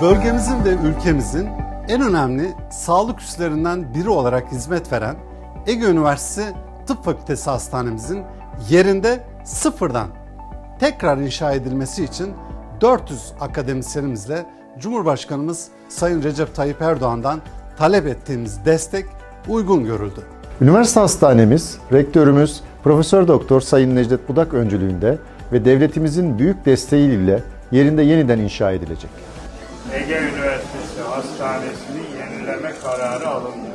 Bölgemizin ve ülkemizin en önemli sağlık üslerinden biri olarak hizmet veren Ege Üniversitesi Tıp Fakültesi Hastanemizin yerinde sıfırdan tekrar inşa edilmesi için 400 akademisyenimizle Cumhurbaşkanımız Sayın Recep Tayyip Erdoğan'dan talep ettiğimiz destek uygun görüldü. Üniversite hastanemiz, rektörümüz Profesör Doktor Sayın Necdet Budak öncülüğünde ve devletimizin büyük desteğiyle yerinde yeniden inşa edilecek. Ege Üniversitesi Hastanesi'ni yenileme kararı alındı.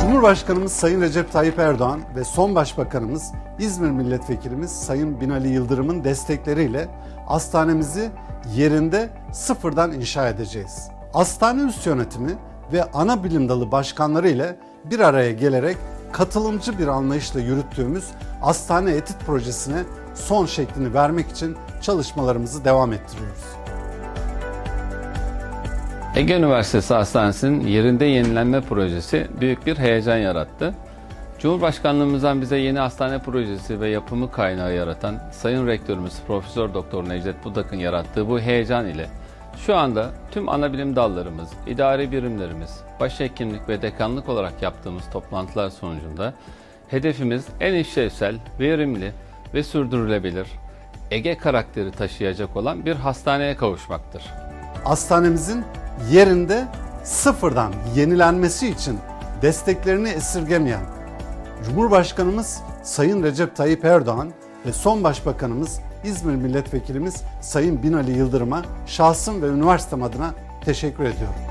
Cumhurbaşkanımız Sayın Recep Tayyip Erdoğan ve son başbakanımız İzmir Milletvekilimiz Sayın Binali Yıldırım'ın destekleriyle hastanemizi yerinde sıfırdan inşa edeceğiz. Hastane üst yönetimi ve ana bilim dalı başkanları ile bir araya gelerek katılımcı bir anlayışla yürüttüğümüz hastane etüt projesine son şeklini vermek için çalışmalarımızı devam ettiriyoruz. Ege Üniversitesi Hastanesi'nin yerinde yenilenme projesi büyük bir heyecan yarattı. Cumhurbaşkanlığımızdan bize yeni hastane projesi ve yapımı kaynağı yaratan Sayın Rektörümüz Profesör Doktor Necdet Budak'ın yarattığı bu heyecan ile şu anda tüm ana bilim dallarımız, idari birimlerimiz, başhekimlik ve dekanlık olarak yaptığımız toplantılar sonucunda hedefimiz en işlevsel, verimli ve sürdürülebilir Ege karakteri taşıyacak olan bir hastaneye kavuşmaktır. hastanemizin yerinde sıfırdan yenilenmesi için desteklerini esirgemeyen Cumhurbaşkanımız Sayın Recep Tayyip Erdoğan ve son başbakanımız İzmir Milletvekilimiz Sayın Binali Yıldırım'a şahsım ve üniversitem adına teşekkür ediyorum.